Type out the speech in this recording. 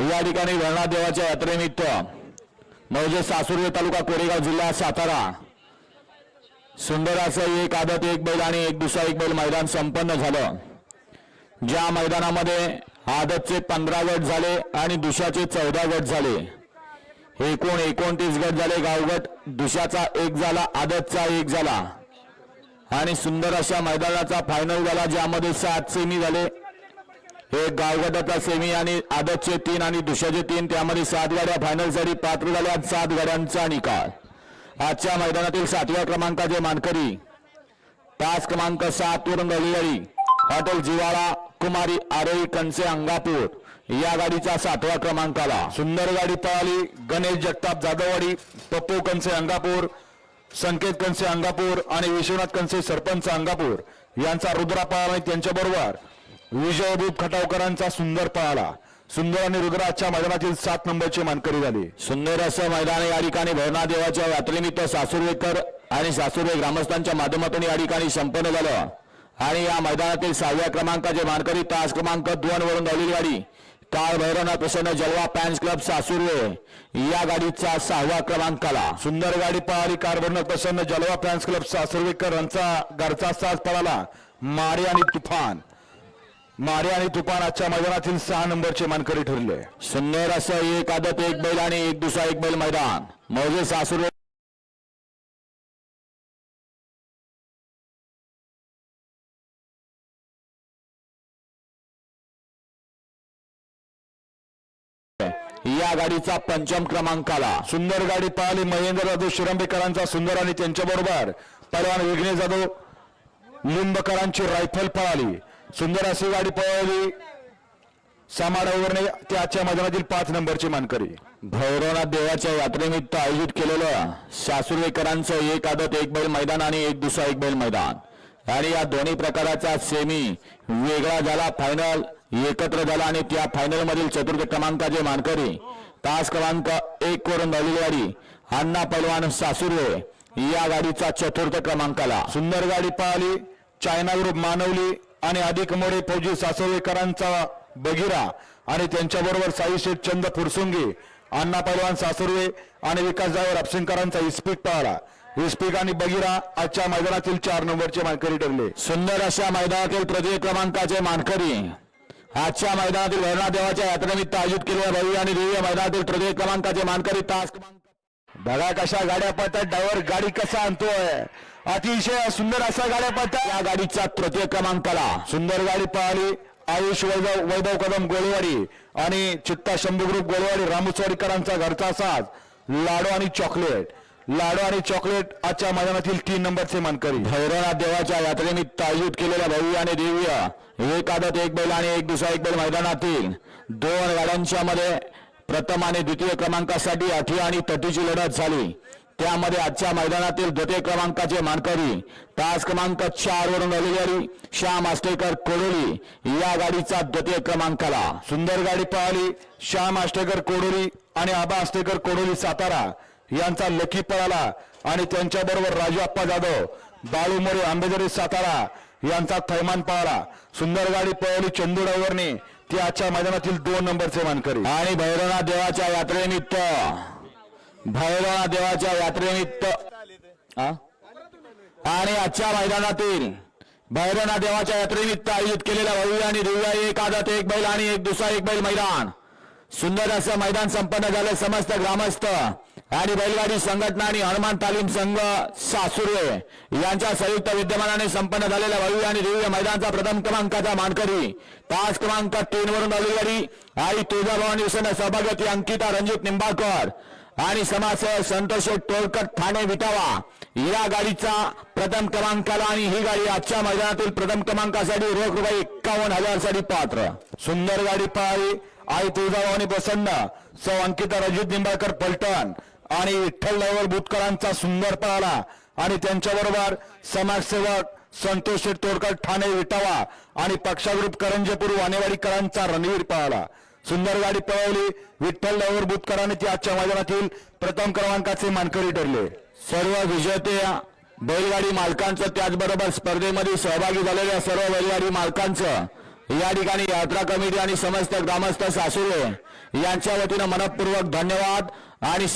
या ठिकाणी वर्णादेवाच्या यात्रेनिमित्त म्हणजे सासुर्य तालुका कोरेगाव जिल्हा सातारा. सुंदर असं एक आदत एक बैल आणि एक दुसरा एक बैल मैदान संपन्न झालं. ज्या मैदानामध्ये आदतचे पंधरा गट झाले आणि दुशाचे चौदा गट झाले. एकूण एकोणतीस गट झाले गावगट दुशाचा एक झाला आदतचा एक झाला. आणि सुंदर अशा मैदानाचा फायनल झाला ज्यामध्ये सात सेमी झाले. हे गावगटाचा सेमी आणि आदतचे तीन आणि दुसऱ्याचे तीन त्यामध्ये सात गाड्या फायनलसाठी पात्र झाल्या सात गाड्यांचा निकाल. आजच्या मैदानातील सातव्या क्रमांकाचे मानकरी. तास क्रमांक सात वरून रविवारी. हॉटेल जिवाळा कुमारी आरोई कणसे अंगापूर या गाडीचा सातव्या क्रमांकाला सुंदर गाडी पळाली. गणेश जगताप जाधववाडी पप्पू कणसे अंगापूर संकेत कणसे अंगापूर आणि विश्वनाथ कणसे सरपंच अंगापूर यांचा रुद्रा पळाला आणि त्यांच्याबरोबर. विजयभूत खटावकरांचा सुंदर पळाला सुंदर आणि रुद्रा आजच्या मैदानातील सात नंबरची मानकरी झाली. सुंदर असं मैदान या ठिकाणी भवनादेवाच्या यात्रेनिमित्त सासुर्वेकर आणि सासुर्वे ग्रामस्थांच्या माध्यमातून या ठिकाणी संपन्न झालं. आणि या मैदानातील सहाव्या क्रमांकाचे मानकरी तास क्रमांक दोन वरून धावलेली गाडी. काळ भैरवनाथ प्रसन्न जलवा पॅन्स क्लब सासुर्वे या गाडीचा सहावा क्रमांकाला सुंदर गाडी पळाली कारभरनं प्रसन्न जलवा फॅन्स क्लब सासुर्वेकर यांचा घरचा साज पळाला. मारे आणि तुफान. मारे आणि तुफान आजच्या मैदानातील सहा नंबरचे मानकरी ठरले. सुंदर असं एक आदत एक बैल आणि एक दुसरा एक बैल मैदान. मौजे सासुर्वे या गाडीचा पंचम क्रमांकाला सुंदर गाडी पळाली महेंद्र जाधव शिरंबेकरांचा सुंदर आणि त्यांच्याबरोबर. पहिलवान विघ्नेश जाधव लिंबकरांची रायफल पळाली. सुंदर अशी गाडी पळवली. सामाडावरने ते आजच्या मैदानातील पाच नंबरची मानकरी. भैरवनाथ देवाच्या यात्रेनिमित्त आयोजित केलेलं सासुर्वेकरांचं एक आदत एक बैल मैदान आणि एक दुसरा एक बैल मैदान. आणि या दोन्ही प्रकाराचा सेमी वेगळा झाला फायनल एकत्र झाला आणि त्या फायनल मधील चतुर्थ क्रमांकाचे मानकरी तास क्रमांक एक वरून धावलेली गाडी अण्णा पैलवान सासुर्वे या गाडीचा चतुर्थ क्रमांकाला. सुंदर गाडी पळाली चायना ग्रुप मानवली. आणि अधिक मोरे फौजी सासुरवेकरांचा बगिरा आणि त्यांच्याबरोबर साई शेठ चंद फुरसुंगी अण्णा पैलवान सासुर्वे आणि विकास जावर अपसिंगकरांचा इस्पिक पळाला. इस्पिक आणि बगिरा आजच्या मैदानातील चार नंबरचे मानकरी ठरले. सुंदर अशा मैदानातील प्रति क्रमांकाचे मानकरी. आजच्या मैदानातील भैरवनाथ यात्रेनिमित्त आयोजित केलेल्या भव्य आणि दिव्य मैदानातील प्रति क्रमांकाचे मानकरी तास क्रमांक बघा कशा गाड्या पळतात डायव्हर गाडी कसा आणतोय. अतिशय सुंदर असा गाड्या पळतात या गाडीचा तृतीय क्रमांकाला सुंदर गाडी पळाली आयुष वैभव वैभव कदम गोळवाडी आणि चित्ता शंभू ग्रुप गोळवाडी रामुसवाडीकरांचा घरचा साज. लाडू आणि चॉकलेट. लाडू आणि चॉकलेट आजच्या मैदानातील तीन नंबरचे मानकरी. भैरवनाथ देवाच्या यात्रेनिमित्त आयोजित केलेल्या भव्य आणि दिव्य. एक आदत एक बैल आणि एक दुसरा एक बैल मैदानातील. दोन गाड्यांच्या मध्ये प्रथम आणि द्वितीय क्रमांकासाठी आठवी आणि तटीची लढत झाली. त्यामध्ये आजच्या मैदानातील द्वितीय क्रमांकाचे मानकरी तास क्रमांक चार वरून गाडी श्याम आष्टेकर कोडोली. या गाडीचा द्वितीय क्रमांकाला सुंदर गाडी पळाली. श्याम आष्टेकर कोडोली आणि आबा आष्टेकर कोडोली सातारा यांचा लकी पळाला. आणि त्यांच्याबरोबर राजू आप्पा जाधव बाळू मोरे आंबेदरी सातारा यांचा थैमान पळाला. सुंदर गाडी पळवली चंदू डायव्हरने ती आजच्या मैदानातील दोन नंबरचे मानकरी. आणि भैरवनाथ देवाच्या यात्रेनिमित्त भैरवा देवाच्या यात्रेनिमित्त आणि आजच्या मैदानातील भैरवनाथ देवाच्या यात्रेनिमित्त आयोजित केलेल्या भव्य आणि दिव्य एक आदत एक बैल आणि एक दुसरा एक बैल मैदान. सुंदर असं मैदान संपन्न झालं. समस्त ग्रामस्थ आणि बैलगाडी संघटना आणि हनुमान तालीम संघ सासुर्वे यांच्या संयुक्त विद्यमानाने संपन्न झालेल्या भव्य आणि दिव्य मैदानचा प्रथम क्रमांकाचा मानकरी तास क्रमांक तीन वरून बैलगाडी आई तुळजाभवानी विसन्न सहभागी अंकिता रणजित निंबाळकर. आणि समाजसेवक संतोष टोळकर ठाणे विटावा. या गाडीचा प्रथम क्रमांकाला आणि ही गाडी आजच्या मैदानातील प्रथम क्रमांकासाठी रोख रुपये एक्कावन्न हजारसाठी पात्र. सुंदर गाडी पळाली आई तुळजाभवानी प्रसन्न. सौ अंकिता रजित निंबाळकर पलटण. आणि विठ्ठल लवर बुतकरांचा सुंदर पळाला आणि त्यांच्याबरोबर समाजसेवक संतोष तोडकर ठाणे विटावा. आणि पक्षाग्रुप करंजेपूर वानेवाडीकरांचा रणवीर पळाला सुंदर गाडी पळवली. विठ्ठल ड्रायव्हर बुतकरांनी ती आजच्या मैदानातील प्रथम क्रमांकाचे मानकरी ठरले. सर्व विजेते बैलगाडी मालकांचं त्याचबरोबर स्पर्धेमध्ये सहभागी झालेल्या सर्व बैलगाडी मालकांचं या ठिकाणी यात्रा कमिटी आणि समस्त ग्रामस्थ सासुरे यांच्या वतीनं मनपूर्वक धन्यवाद आणि